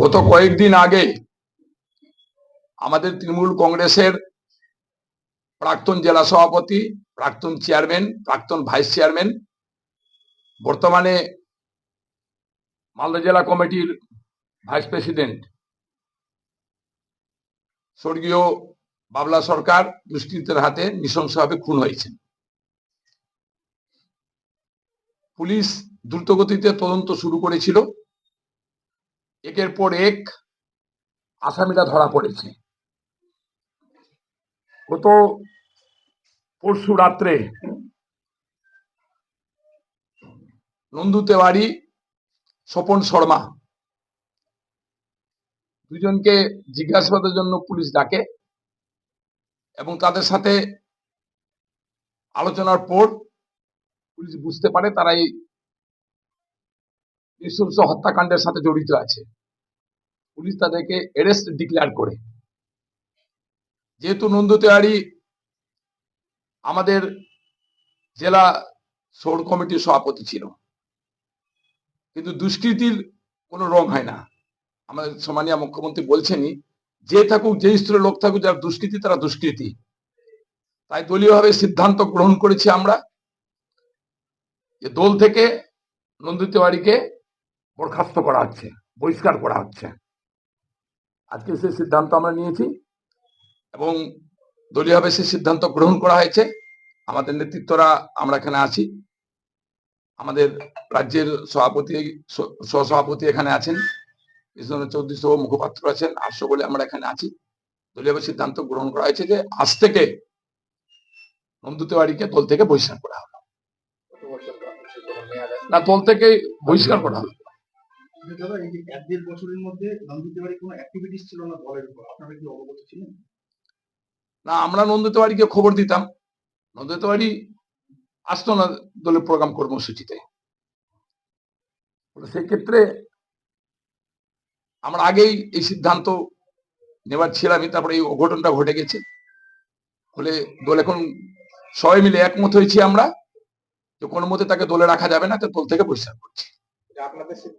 গত কয়েকদিন আগে আমাদের তৃণমূল কংগ্রেসের প্রাক্তন জেলা সভাপতি, প্রাক্তন চেয়ারম্যান, প্রাক্তন ভাইস চেয়ারম্যান, বর্তমানে মালদা জেলা কমিটির ভাইস প্রেসিডেন্ট, স্বর্গীয় বাবলা সরকার দুষ্কৃতের হাতে নৃশংসভাবে খুন হয়েছেন। পুলিশ দ্রুতগতিতে তদন্ত শুরু করেছিল। একের পর এক আসামিরা ধরা পড়েছে। গত পরশু রাত্রে নন্দু তেওয়ারি, স্বপন শর্মা দুজনকে জিজ্ঞাসাবাদের জন্য পুলিশ ডাকে এবং তাদের সাথে আলোচনার পর পুলিশ বুঝতে পারে তারা এই নৃশংস হত্যাকাণ্ডের সাথে জড়িত আছে। পুলিশ তাদেরকে অ্যারেস্ট ডিক্লেয়ার করে। যেহেতু নন্দু তেওয়ারি আমাদের জেলা সৌর কমিটির সভাপতি ছিল, কিন্তু দুষ্কৃতির কোনো রং হয় না। আমাদের সম্মানীয় মুখ্যমন্ত্রী বলছেনই, যে থাকুক, যে স্তরের লোক থাকুক, যারা দুষ্কৃতি, তারা দুষ্কৃতি। তাই দলীয়ভাবে সিদ্ধান্ত গ্রহণ করেছি আমরা যে দল থেকে নন্দু তেওয়ারিকে বরখাস্ত করা হচ্ছে বহিষ্কার করা হচ্ছে। আজকে সেই সিদ্ধান্ত আমরা নিয়েছি এবং দলীয়ভাবে সেই সিদ্ধান্ত গ্রহণ করা হয়েছে। আমাদের নেতৃত্বরা আমরা এখানে আছি। আমাদের রাজ্যের সভাপতি সহসভাপতি এখানে আছেন। কৃষ্ণ চৌধুরী সহ মুখপাত্র আছেন। আটশো বলে আমরা এখানে আছি। দলীয়ভাবে সিদ্ধান্ত গ্রহণ করা হয়েছে যে আজ থেকে নন্দু তেওয়ারিকে দল থেকে বহিষ্কার করা হবে। না দল থেকে বহিষ্কার করা হবে। কিন্তু দাদা এই যে এক দেড় বছরের মধ্যে নন্দিতে বাড়ি কোনো অ্যাক্টিভিটিস ছিল না দলের উপর? আপনারা কি অবগত ছিলেন? না আমরা নন্দু তেওয়ারিকে খবর দিতাম। নন্দু তেওয়ারি আসতো না দলের প্রোগ্রাম কর্মসূচিতে। সেক্ষেত্রে আমরা আগেই এই সিদ্ধান্ত নেবার ছিলামই তারপরে এই অঘটনটা ঘটে গেছে। ফলে দল এখন সবাই মিলে একমত হয়েছি আমরা যে কোনো মতে তাকে দলে রাখা যাবে না তো দল থেকে পরিষ্কার করছি। আপনাদের